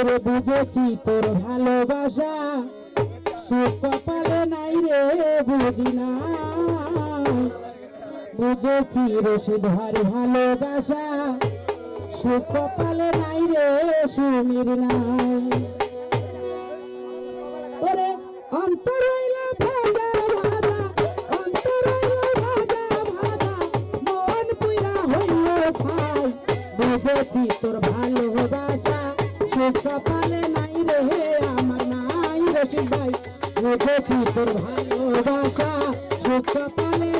ওরে বুঝেছি তোর ভালোবাসা। সুখ কপালে নাই রে, বুঝি না। বুঝেছি রশিদ ভার ভালোবাসা। সুখ কপালে নাই রে, সুমির নাই। ওরে, অন্তর অন্তর তোর নসিব কপালে নাই রে আমার নাই রসিব ভাই বুঝেছি তোর ভালোবাসা সুখ কপালে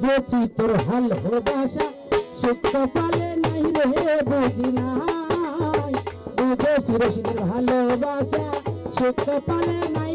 বুঝেছি তোর হাল হবাসা সুক্ত পালে নাই রে বুঝি নাই। বুঝেছি রসিদের ভালোবাসা সুক্ত পালে নাই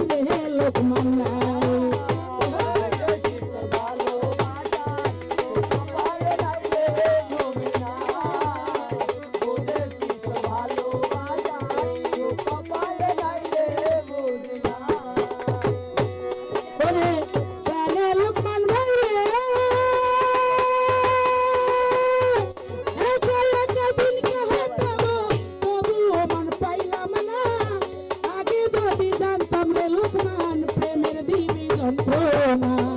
na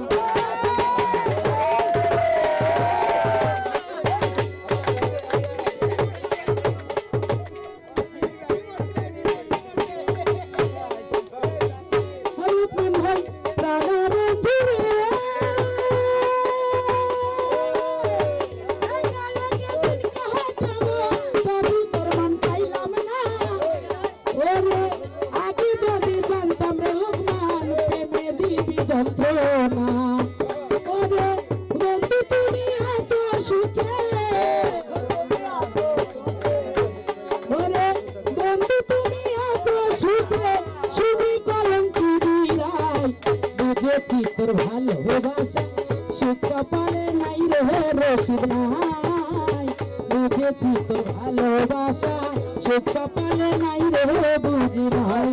দেখি তোর ভালোবাসা। সে কপালে নাই রে রসিদ নাই বুঝেছি তোর ভালোবাসা। সে নাই রে বুঝি নাই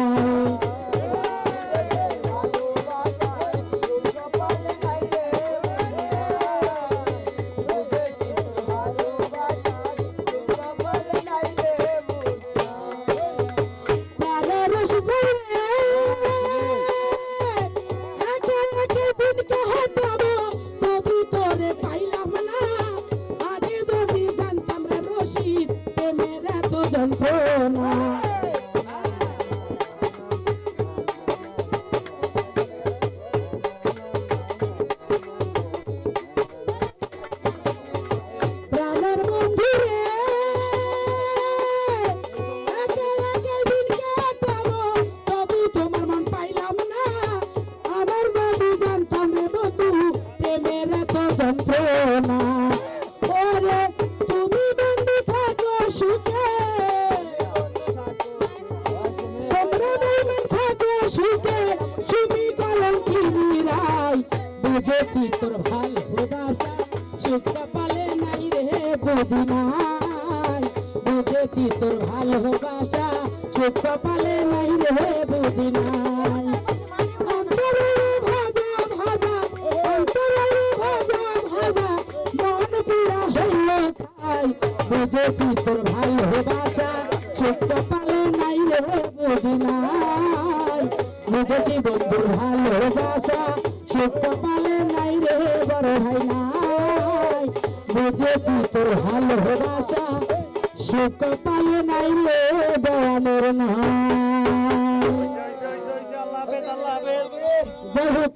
போய் বুঝেছি তোর ভালোবাসা সুখ পালে নাই রে বুঝি নাই। বুঝেছি তোর ভালোবাসা সুখ পালে নাই রে বুঝি নাই। অন্তরে ভাজা ভাজা অন্তরে ভাজা ভাজা পুরা হইল ছাই। বুঝেছি তোর ভালোবাসা সুখ পালে নাই রে বুঝি নাই। বুঝেছি বন্ধুর ভালোবাসা সুখ পালে নাই রে বড় ভাই নাই। বুঝেছি তোর ভালোবাসা সুখ পালে নাই রে দেওয়ানোর নাই যাই হোক